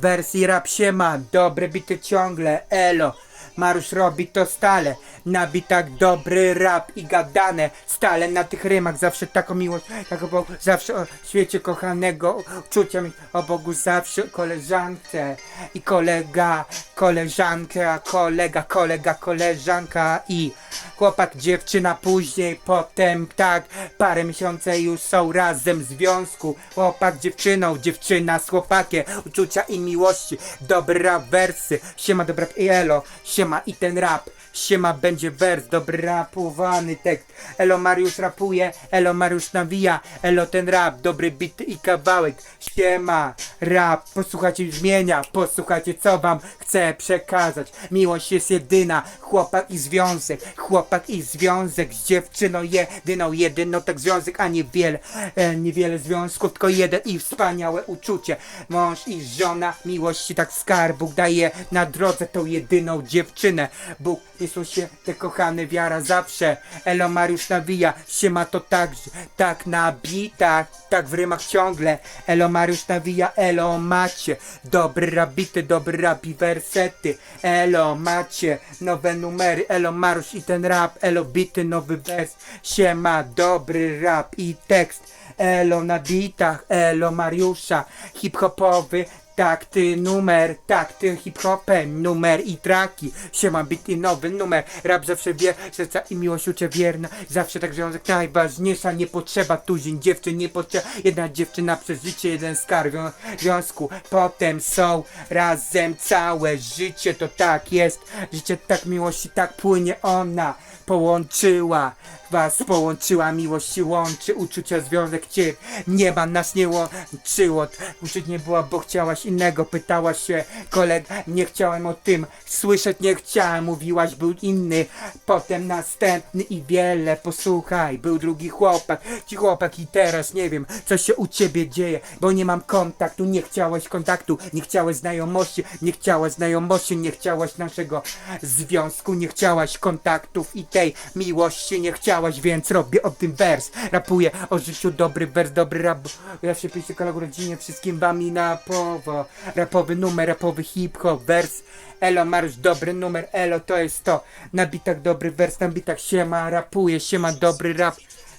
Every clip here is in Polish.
wersji rap się ma, dobre bity ciągle, elo. Marusz robi to stale, na bitach dobry rap i gadane. Stale na tych rymach, zawsze taką miłość, tak obok, zawsze o świecie kochanego Uczucia mi o Bogu zawsze koleżance I kolega, koleżankę, a kolega, kolega, koleżanka I chłopak, dziewczyna później, potem tak Parę miesięcy już są razem w związku. Chłopak dziewczyną, dziewczyna z chłopakiem. Uczucia i miłości, dobre rap wersy Siema dobra elo, siema i ten rap Siema będzie wers, dobry rapowany tekst. Elo Mariusz rapuje, elo Mariusz nawija. Elo ten rap, dobry bit i kawałek. Siema, rap, posłuchajcie brzmienia Posłuchajcie co wam chcę przekazać. Miłość jest jedyna, chłopak i związek. Chłopak i związek z dziewczyną jedyną Jedyną tak związek, a niewiele e, Niewiele związków, tylko jeden i wspaniałe uczucie. Mąż i żona, miłości tak skarb Bóg daje na drodze tą jedyną dziewczynę. Bóg się te kochane wiara zawsze. Elo Mariusz nawija, siema to tak, tak na bitach Tak w rymach ciągle. Elo Mariusz nawija, elo macie. Dobry rabity, dobry rap i wersety. Elo macie nowe numery. Elo Mariusz i ten rap Elo bity, nowy wers. Siema, dobry rap i tekst. Elo na bitach, elo Mariusza. Hip-hopowy tak ty numer, tak ty hip-hopem, numer i traki. Siema bity nowy numer, rap zawsze wie, serca i miłość ucze wierna. Zawsze tak związek najważniejsza, nie potrzeba tuzin dziewczyn, nie potrzeba Jedna dziewczyna przez życie, jeden skarb wią- związku. Potem są razem całe życie, to tak jest. Życie tak miłości, tak płynie ona. Połączyła was, połączyła miłość łączy. Uczucia związek cię, nieba nas nie łączyło. Uczuć nie było, bo chciałaś innego Pytałaś się koleg, nie chciałem o tym Słyszeć nie chciałem, mówiłaś był inny Potem następny i wiele. Posłuchaj, był drugi chłopak Ci chłopak i teraz nie wiem Co się u ciebie dzieje, bo nie mam kontaktu Nie chciałaś kontaktu, nie chciałaś znajomości Nie chciałaś znajomości, nie chciałaś naszego związku Nie chciałaś kontaktów i tej miłości Nie chciałaś, więc robię o tym wers. Rapuję o życiu, dobry wers, dobry rap Ja się piszę kolegom rodzinie, wszystkim wam i na Rapowy numer, rapowy hip-hop, wers. Elo Mariusz, dobry numer, elo to jest to. Na bitach dobry wers, na bitach siema, rapuje, siema, dobry rap.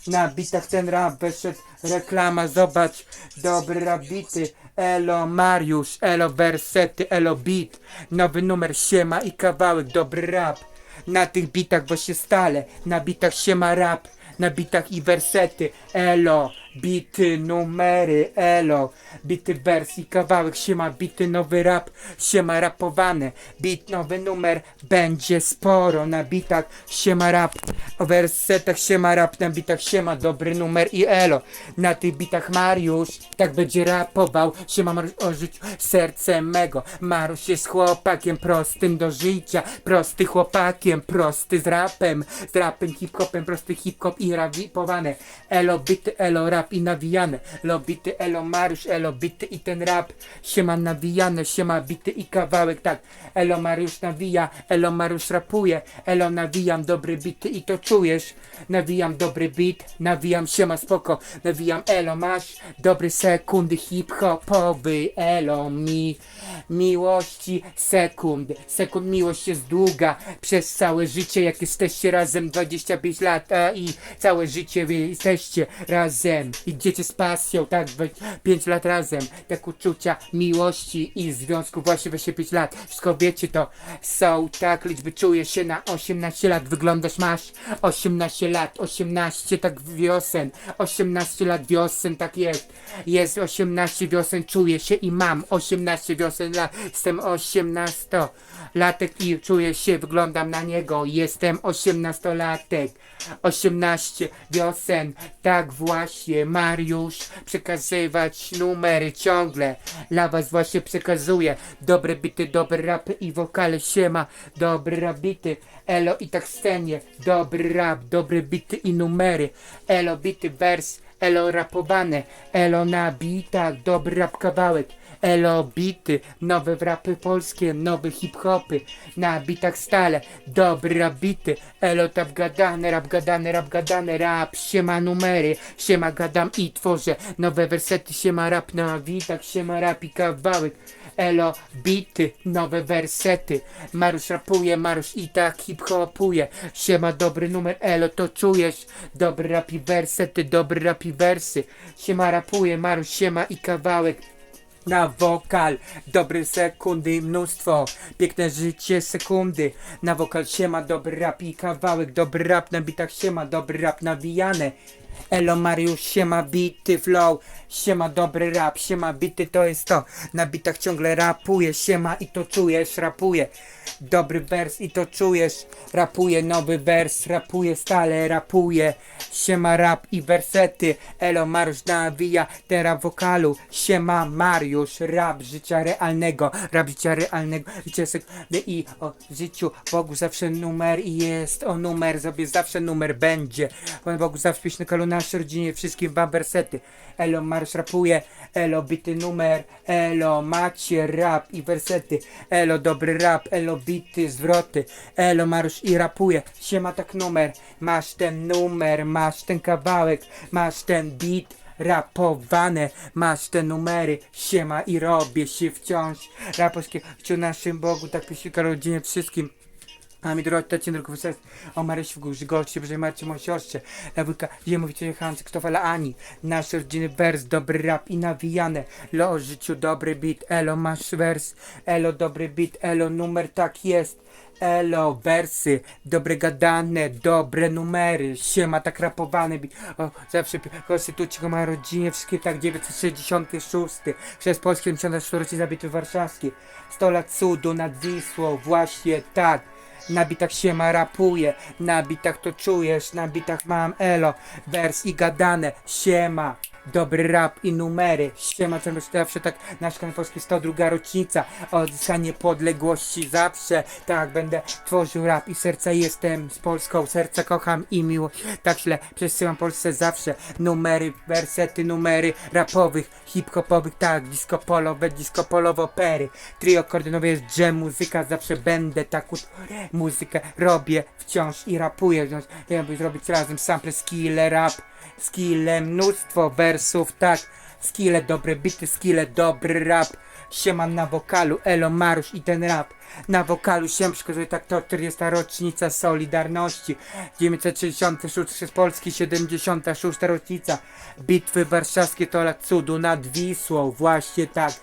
Na bitach ten rap wyszedł. Reklama, zobacz, dobry rap bity. Elo Mariusz, elo wersety, elo beat. Nowy numer siema i kawałek, dobry rap. Na tych bitach właśnie stale, na bitach siema rap. Na bitach i wersety, elo Bity, numery, elo. Bity wers i kawałek, siema bity nowy rap. Siema rapowane, bit nowy numer Będzie sporo na bitach. Siema rap, o wersetach siema rap Na bitach. Siema dobry numer i elo. Na tych bitach Mariusz Tak będzie rapował. Siema Mariusz o życiu serce mego. Mariusz jest chłopakiem prostym do życia. Prosty chłopakiem, prosty z rapem. Z rapem, hip-hopem, prosty hip-hop i rapowane. Elo bity, elo rap i nawijane. Elo bity, elo Mariusz, elo bity i ten rap. Siema nawijane, siema bity i kawałek tak. Elo Mariusz nawija, elo Mariusz rapuje. Elo nawijam dobry bity i to czujesz. Nawijam dobry beat, nawijam siema spoko. Nawijam elo masz dobry sekundy hip-hopowy Elo mi. Miłości sekund Sekund miłość jest długa Przez całe życie jak jesteście razem 25 lat a i całe życie wy jesteście razem Idziecie z pasją, tak, 5 lat razem. Tak uczucia miłości i związku właśnie 25 lat. Wszystko wiecie to są tak liczby. Czujesz się na 18 lat. Wyglądasz masz 18 lat. 18 tak wiosen. 18 lat wiosen tak jest. Jest 18 wiosen. Czuję się i mam 18 wiosen lat. Jestem 18 latek i czuję się wyglądam na niego. Jestem 18 latek 18 wiosen. Tak właśnie Mariusz przekazywać numery ciągle. Dla was właśnie przekazuję. Dobre bity, dobre rapy i wokale siema. Dobre rabity elo i tak scenie. Dobry rap, dobre bity i numery. Elo bity wers elo rapowane. Elo na bitach dobry rap kawałek Elo bity, nowe rapy polskie, nowe hip-hopy, na bitach stale, dobry rap bity, elo tap gadane, rap gadane, rap gadane, rap, siema numery, siema gadam i tworzę nowe wersety, siema rap na bitach, siema rap i kawałek, elo, bity, nowe wersety. Marusz rapuje, Marusz i tak hip-hopuje. Siema, dobry numer, elo, to czujesz. Dobry rap i wersety, dobry rap i wersy. Siema, rapuje, Marusz, siema i kawałek. Na wokal, dobre sekundy, mnóstwo, piękne życie, sekundy. Na wokal siema, dobry rap i kawałek, dobry rap na bitach siema, dobry rap nawijane. Elo Mariusz, siema bity flow, siema dobry rap, siema bity to jest to. Na bitach ciągle rapuje, siema i to czujesz, rapuje. Dobry wers i to czujesz, rapuje nowy wers, rapuje stale, rapuje. Siema rap i wersety, elo Mariusz nawija ten rap wokalu. Siema Mariusz, rap życia realnego, rap życia realnego, sekundy i o życiu Bogu zawsze numer i jest o numer, sobie zawsze numer będzie. Pan Bogu zawsze pisz na kalu naszej rodzinie, wszystkim wam wersety. Elo Mariusz rapuje, elo bity numer, elo macie rap i wersety, elo dobry rap, elo bity zwroty, elo Mariusz i rapuje, siema tak numer, masz ten numer, masz ten kawałek, masz ten beat, rapowane, masz te numery, siema i robię się wciąż, raposkie w naszym Bogu, tak pieśnika rodzinie wszystkim. A mi drogi tacie tylko wystarczy. O Marysi w górze, goście, że macie moją siostrze. Gdzie mówicie Hans, Krzysztofa Ani. Nasz rodziny wers, dobry rap i nawijane. Lo życiu, dobry beat, elo masz wers. Elo, dobry beat, elo numer, tak jest. Elo, wersy, dobre gadane, dobre numery, siema tak rapowane, bi- o, zawsze pi- konstytucja ma rodzinie, wszystkie tak 966, przez polskie 74 rocznicy zabity warszawski, 100 lat cudu nad Wisłą, właśnie tak. Na bitach siema rapuje, na bitach to czujesz, na bitach mam elo, wers i gadane, siema. Dobry rap i numery, siema, co zawsze tak, nasz kanał polski 102 rocznica, odzyskanie podległości zawsze, tak, będę tworzył rap i serca jestem z Polską, serca kocham i miłość, tak źle przesyłam Polsce zawsze, numery, wersety, numery rapowych, hip-hopowych, tak, disco polowe, disco polowo opery, trio kordynowe jest dżem, muzyka, zawsze będę tak muzykę robię wciąż i rapuję wciąż, ja bym zrobić razem sample, skille, rap, skille, mnóstwo wersów, tak, skille, dobre bity, skille, dobry rap, siema na wokalu, elo, Marusz i ten rap, na wokalu się przekazuje tak to 40 rocznica Solidarności, 966 przez Polski, 76 rocznica. Bitwy Warszawskie to lat cudu nad Wisłą, właśnie tak,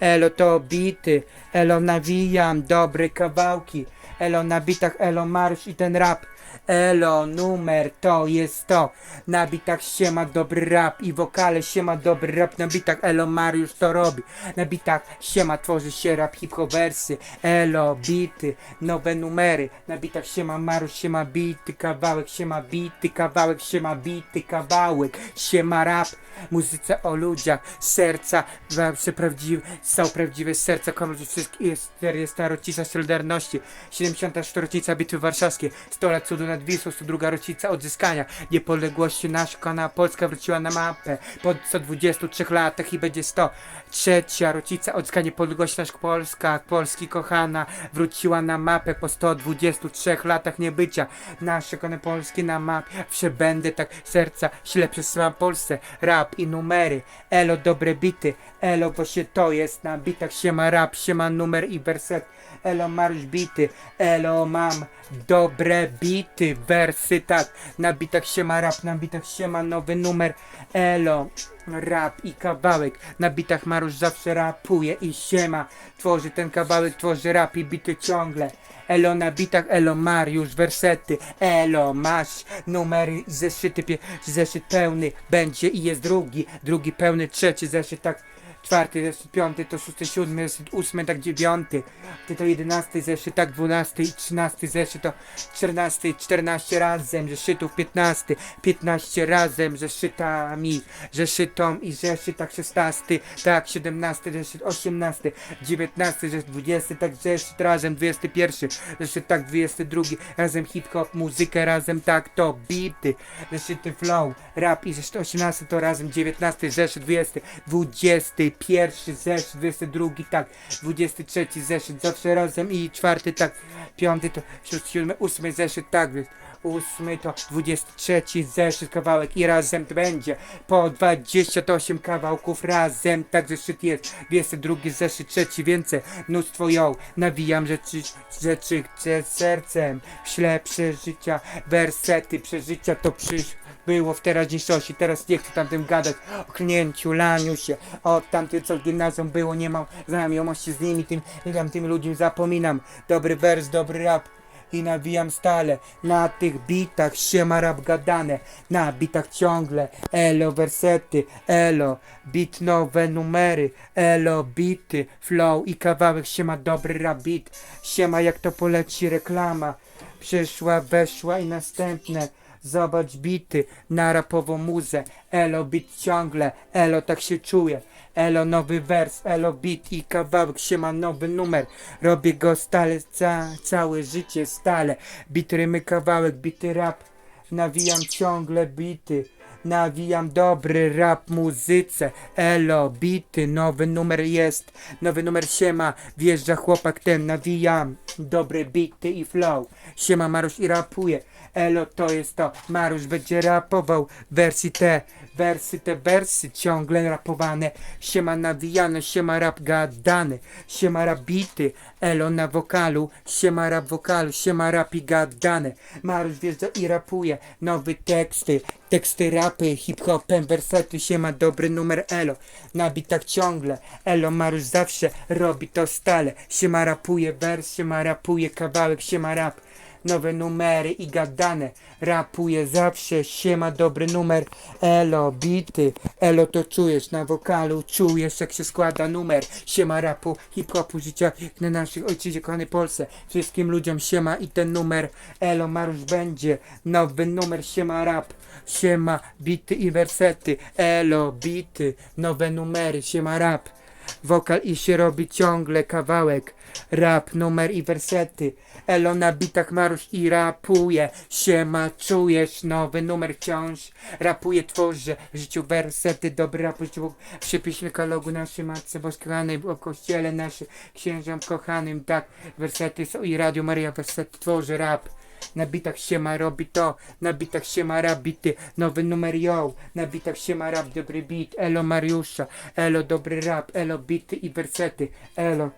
Elo to bity, elo nawijam, dobre kawałki, elo na bitach, elo marsz i ten rap, elo numer to jest to, na bitach siema dobry rap i wokale siema dobry rap, na bitach elo Mariusz to robi, na bitach siema tworzy się rap hip-hop wersy, elo bity, nowe numery, na bitach siema Mariusz, siema bity kawałek, siema bity kawałek, siema bity kawałek, siema rap, muzyce o ludziach, serca, zawsze prawdziwe, są prawdziwe serca, komuś wszystkich jest 40 rocznica Solidarności, 74 rocznica Bitwy Warszawskiej, 100 lat cudu nad Wisłą, 102 rocznica odzyskania. Niepodległości nasza na Polska wróciła na mapę. Po 123 latach i będzie 100 trzecia rocznica odzyskania. Niepodległości nasza Polska, Polski kochana wróciła na mapę po 123 latach niebycia. Nasze kone Polski na mapie. Przebędę tak serca źle przesyłam Polsce. Rap i numery. Elo dobre bity. Elo właśnie to jest na bitach. Siema rap siema numer i werset. Elo Mariusz bity. Elo mam dobre bity wersy tak. Na bitach siema rap na bitach siema nowy numer. Elo rap i kawałek. Na bitach Marusz zawsze rapuje i siema tworzy ten kawałek tworzy rap i bity ciągle. Elo na bitach, elo Mariusz, wersety, elo masz numery, zeszyty, pie, zeszyt pełny. Będzie i jest drugi, drugi pełny, trzeci zeszyt, tak, czwarty zeszyt, piąty to szósty, siódmy zeszyt, ósmy, tak dziewiąty, ty to jedenasty zeszyt, tak dwunasty i trzynasty zeszyt, to czternasty czternaście razem, zeszytów piętnasty, piętnaście razem, zeszytami, zeszytom i zeszyt, tak szesnasty, tak siedemnasty zeszyt, osiemnasty, dziewiętnasty zeszyt, dwudziesty, tak zeszyt razem, dwudziesty pierwszy, zeszyt tak dwudziesty drugi, razem hip-hop, muzykę razem tak to, beaty, zeszyty flow, rap i zeszyt osiemnasty to razem, dziewiętnasty zeszyt, dwudziesty, dwudziesty pierwszy zeszyt, dwudziesty drugi tak, dwudziesty trzeci zeszyt, zawsze razem i czwarty tak, piąty to siódmy, ósmy zeszyt tak, więc 28 to 23 zeszyt kawałek i razem to będzie. Po 28 kawałków razem, tak zeszyt jest 22 zeszyt, trzeci więcej, mnóstwo ją, nawijam rzeczy, rzeczy chcę sercem, śle przeżycia, wersety przeżycia to przysz było w teraźniejszości, teraz nie chcę tamtym gadać o klnięciu, laniu się, o tamtym co w gimnazjum było, nie mam znajomości z nimi, tym, tamtymi ludźmi zapominam, dobry wers, dobry rap, i nawijam stale. Na tych bitach siema rap gadane na bitach ciągle. Elo wersety elo bit nowe numery elo bity flow i kawałek siema dobry rap beat siema jak to poleci reklama. Przyszła weszła i następne Zobacz bity na rapową muzę Elo bit ciągle, elo tak się czuję Elo nowy wers, elo bit i kawałek. Się ma nowy numer. Robię go stale, ca całe życie stale. Bit rymy kawałek, bity rap. Nawijam ciągle bity Nawijam dobry rap muzyce. Elo, bity, nowy numer jest. Nowy numer siema. Wjeżdża chłopak ten, nawijam. Dobry bity i flow. Siema Marusz i rapuje Elo to jest to. Marusz będzie rapował. Wersy te, wersy te wersy Ciągle rapowane. Siema nawijane, siema rap gadany. Siema rap bity. Elo na wokalu. Siema rap wokalu, siema rap i gadane. Marusz wjeżdża i rapuje. Nowe teksty Teksty rapy, hip-hopem, wersety, siema dobry numer elo. Na bitach ciągle, elo Marusz zawsze robi to stale. Siema rapuje wers, siema rapuje kawałek, siema rap Nowe numery i gadane. Rapuje zawsze, siema dobry numer. Elo, bity, elo to czujesz Na wokalu. Czujesz jak się składa numer. Siema rapu, hip-hopu, życia na naszych ojczyźnie, kochanej Polsce. Wszystkim ludziom siema i ten numer. Elo Marusz będzie. Nowy numer, siema rap. Siema, bity i wersety. Elo, bity, nowe numery, siema rap Wokal i się robi ciągle kawałek. Rap, numer i wersety. Elo na bitach Marusz i rapuje Siema, czujesz nowy numer wciąż. Rapuje, tworzy w życiu wersety. Dobry rap, życiu przypiśmy kalogu naszej Matce Boskiej kochanej O kościele naszym księżom kochanym Tak, wersety są i Radio Maria Wersety tworzy rap na bitach siema robi to, na bitach siema rap bity, nowy numer yo, na bitach siema rap dobry beat, elo Mariusza, elo dobry rap, elo bity i wersety, elo.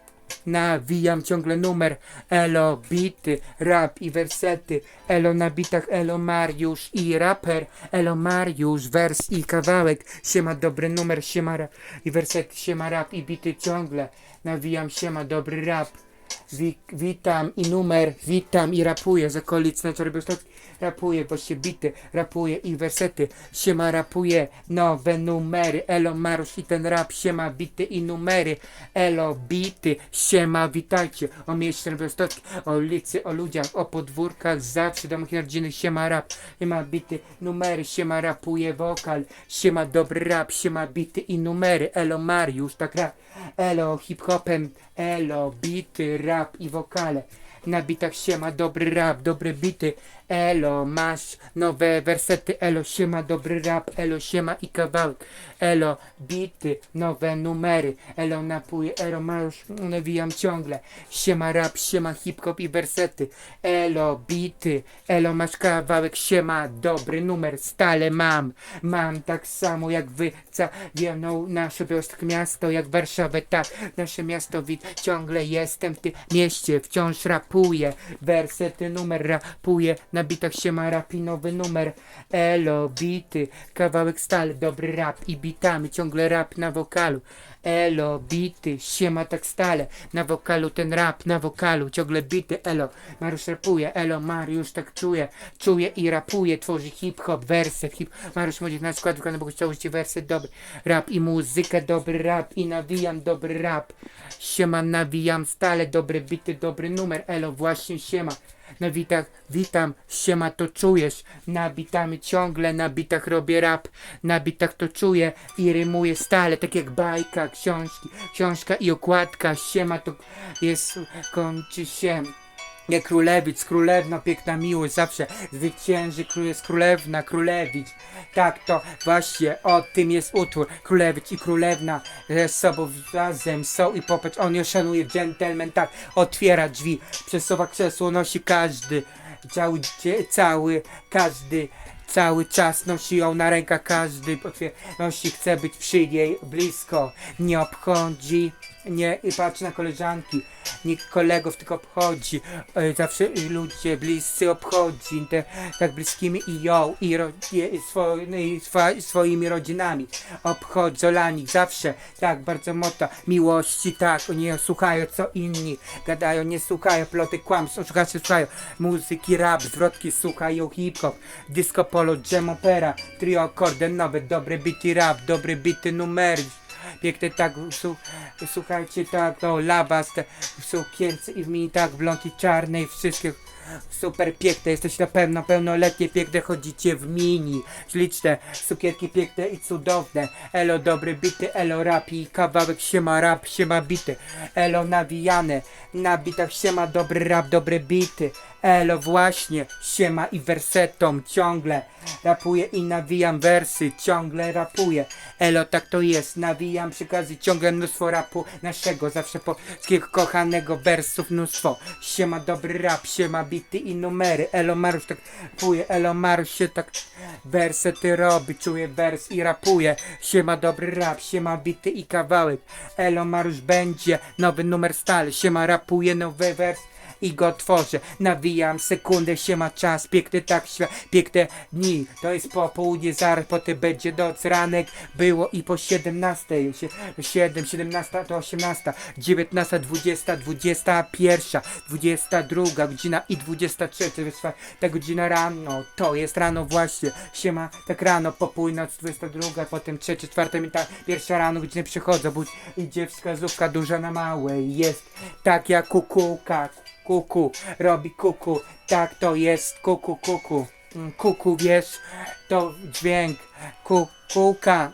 Nawijam ciągle numer, elo bity, rap i wersety, elo na bitach, elo Mariusz i raper, elo Mariusz, wers i kawałek, siema dobry numer, siema rap i wersety, siema rap i bity ciągle, nawijam siema dobry rap. Wi witam i numer, witam i rapuję z okolic Białostocki, rapuję właśnie bity, rapuję i wersety, siema rapuje nowe numery, elo Marusz i ten rap, siema bity i numery, elo bity, siema witajcie, o mieście Białostocki, o ulicy, o ludziach, o podwórkach, zawsze domach rodzinnych, siema rap, siema bity, numery, siema rapuje wokal, siema dobry rap, siema bity i numery, elo Mariusz, tak rap, elo hip-hopem, elo bity, rap i wokale. Na bitach siema dobry rap, dobre bity, elo masz nowe wersety, elo siema dobry rap, elo siema i kawałek, elo bity, nowe numery, elo napój, elo masz, nawijam ciągle, siema rap, siema hip-hop i wersety, elo bity, elo masz kawałek, siema dobry numer, stale mam, mam tak samo jak wy, ca wiemną nasze białystok miasto, jak Warszawę, tak, nasze miasto wid, ciągle jestem w tym mieście, wciąż rapuję, wersety numer rapuję, na bitach się ma rap i nowy numer, elo, bity, kawałek stale, dobry rap i bitami, ciągle rap na wokalu, elo, bity, siema tak stale, na wokalu ten rap, na wokalu, ciągle bity, elo, Mariusz rapuje, elo, Mariusz tak czuje, czuje i rapuje, tworzy hip-hop, wersy, hip, Mariusz młodzi na skład, wykonany Bogu całości, wersy, dobry. Rap i muzykę, dobry rap i nawijam dobry rap, siema, nawijam stale, dobre bity, dobry numer, elo, właśnie siema, na bitach witam, siema to czujesz, na bitami ciągle, na bitach robię rap, na bitach to czuję i rymuję stale, tak jak bajka, książki, książka i okładka, siema to jest, kończy się. Nie królewicz, królewna, piękna miłość, zawsze zwycięży, król jest królewna, królewicz. Tak to właśnie o tym jest utwór. Królewicz i królewna ze sobą razem są i popatrz, on ją szanuje, gentleman, tak, otwiera drzwi, przesuwa krzesło, nosi każdy. cały, cały, każdy, cały czas nosi ją na rękach, każdy nosi, chce być przy niej blisko, nie obchodzi, nie i patrzy na koleżanki, nikt kolegów tylko obchodzi, e, zawsze ludzie bliscy obchodzi, te, tak bliskimi i ją, i, ro, i, swo, i swa, swoimi rodzinami, obchodzą dla nich zawsze, tak, bardzo mota, miłości, tak, nie słuchają co inni, gadają, nie słuchają, ploty, kłamstw, słuchają, słuchają, muzyki, rap, zwrotki, słuchają hip-hop, disco polo, jam opera, trio, kordynowe, dobre bity rap, dobre bity numery, piękne tak, su, słuchajcie tak, to labas, te sukience i w mini tak, blond i czarnej, wszystkie super piękne, jesteście na pewno pełnoletnie, piękne, chodzicie w mini, śliczne, cukierki piękne i cudowne, elo dobry bity, elo rap i kawałek siema rap, siema bity, elo nawijane, na bitach siema dobry rap, dobre bity, elo właśnie, siema i wersetom, ciągle. Rapuję i nawijam wersy, ciągle rapuję, elo tak to jest, nawijam przekazy, ciągle mnóstwo rapu naszego, zawsze polskiego kochanego, wersów mnóstwo, siema dobry rap, siema bity i numery, elo Marusz tak rapuje, elo Marusz się tak wersety robi, czuje wers i rapuje, siema dobry rap, siema bity i kawałek, elo Marusz będzie, nowy numer stale, siema rapuje, nowy wers, i go tworzę. Nawijam sekundę, się ma czas, piękny tak świat, piękne dni. To jest popołudnie, zaraz potem będzie noc, ranek było i po 17, sie- 7, 17 to 18, 19, 20, 21, 22 godzina i 23, to jest ta godzina rano, to jest rano właśnie, się ma tak rano, po północ 22, potem 3, 4 minuta, pierwsza rano, godziny przychodzą, budź, idzie wskazówka duża na małe, jest tak jak kukułka, kuku, robi kuku, tak to jest, kuku, kuku, Mm, kuku, wiesz, to dźwięk, kukułka,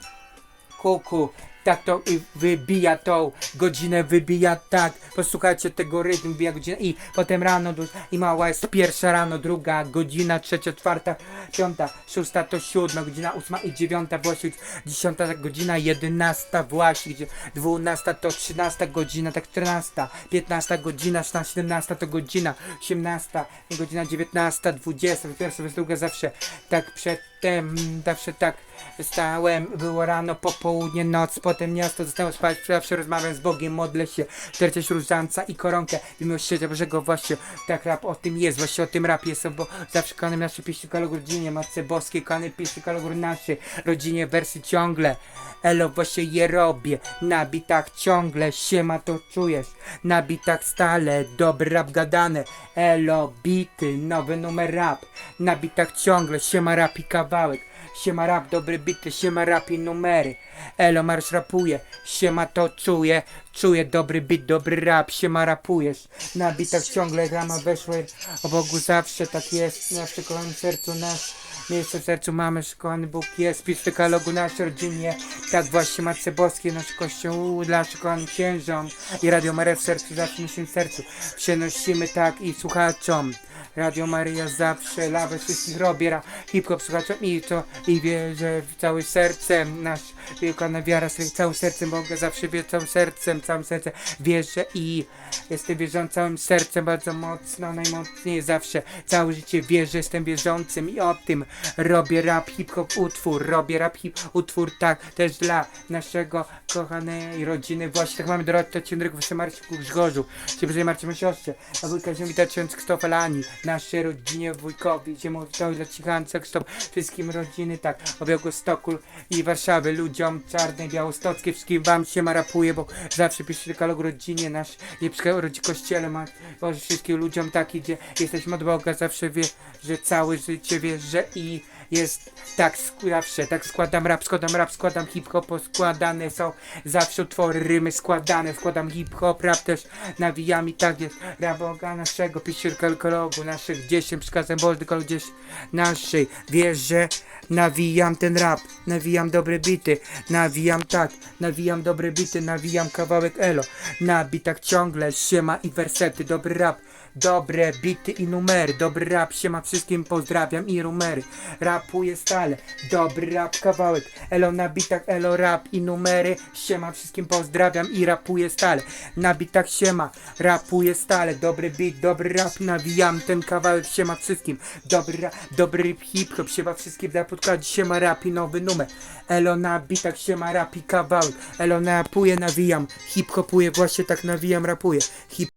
kuku, tak to i wybija tą godzinę, wybija tak, posłuchajcie tego rytmu, wybija godzinę i potem rano i mała jest pierwsza rano, druga godzina, trzecia, czwarta, piąta, szósta to siódma godzina, ósma i dziewiąta właśnie, dziesiąta godzina, jedenasta właśnie, gdzie dwunasta to trzynasta godzina, tak czternasta, piętnasta godzina, szesnasta, siedemnasta to godzina, osiemnasta godzina, dziewiętnasta, dwudziesta, pierwsza, druga zawsze tak przedtem, zawsze tak Wstałem, było rano, popołudnie, noc, potem miasto, zostałem spać, zawsze rozmawiam z Bogiem, modlę się, czercieć różańca i koronkę w miłosierdzia Bożego, właśnie tak rap o tym jest, właśnie o tym rap jest, bo zawsze kochany nasze pieśni kalogur rodzinie, Matce Boskiej, kochany pieśni kalogur naszej rodzinie, wersy ciągle, elo właśnie je robię, na bitach ciągle, siema to czujesz, na bitach stale, dobry rap gadane, elo, bity, nowy numer rap, na bitach ciągle, siema rap i kawałek, Siema rap, dobre bity, siema rap i numery. Elo marsz rapuje, siema to czuje, czuję dobry bit, dobry rap, siema rapujesz. Na bitach ciągle rama weszły, o Bogu zawsze tak jest, na kochanym sercu nasz. Miejsce w sercu mamy, kochany Bóg. Jest, pisz w dekalogu naszej rodzinie, tak właśnie Matce Boskiej, nasz Kościół dla kochanych księżom. I Radio Maria w sercu, zawsze naszym sercu. Przenosimy tak i słuchaczom. Radio Maria zawsze lawę wszystkich robię, ra- hip-hop słuchaczom i to i wierzę w całym sercem, nasz wielkana wiara, sobie całym sercem Boga, zawsze wie całym sercem, całym sercem. Wierzę i jestem wierzący całym sercem bardzo mocno, najmocniej zawsze, całe życie wierzę, jestem wierzącym i o tym robię rap, hip-hop utwór, robię rap, hip utwór, tak, też dla naszego kochanej rodziny, właśnie. Tak mamy Dorotę Ciędryków, jeszcze Marcinku Grzgorzu, Ciebie Marcin siostrze, a wujka się witać ksiądz Krzysztof Lani, naszej rodzinie, wujkowi, ziemu to dla Cichance, Krzysztof, wszystkim rodziny, tak, o Białegostoku i Warszawy, ludziom czarnej, białostockiej, wszystkim wam się marapuje, bo zawsze pisze katalog rodzinie, nasz, nie przy rodzi kościele, ma, Boże, wszystkim ludziom tak idzie, jesteśmy od Boga, zawsze wie, że całe życie wierzę i jest tak zawsze, tak składam rap, składam rap, składam hip-hop, składane są zawsze utwory, rymy składane, składam hip-hop, rap też nawijam i tak jest, rap Boga naszego, pisze kalkologu naszych, dziesięć przykazem Boży, tylko gdzieś naszej, wierzę, nawijam ten rap, nawijam dobre bity, nawijam tak, nawijam dobre bity, nawijam kawałek elo, na bitach ciągle, siema i wersety, dobry rap, Dobre bity i numery, dobry rap, siema wszystkim. Pozdrawiam i numery. Rap rapuję stale, dobry rap kawałek, elo na bitach, elo rap i numery, siema wszystkim. Pozdrawiam i rapuję stale, na bitach siema, rapuję stale, dobry beat, dobry rap, nawijam ten kawałek, siema wszystkim, dobry rap, dobry hip-hop, siema wszystkim. Na podkładzie, siema rap i nowy numer, elo na bitach, siema rap i kawałek, elo rapuję, nawijam, hip-hopuję, właśnie tak nawijam, rapuję, hip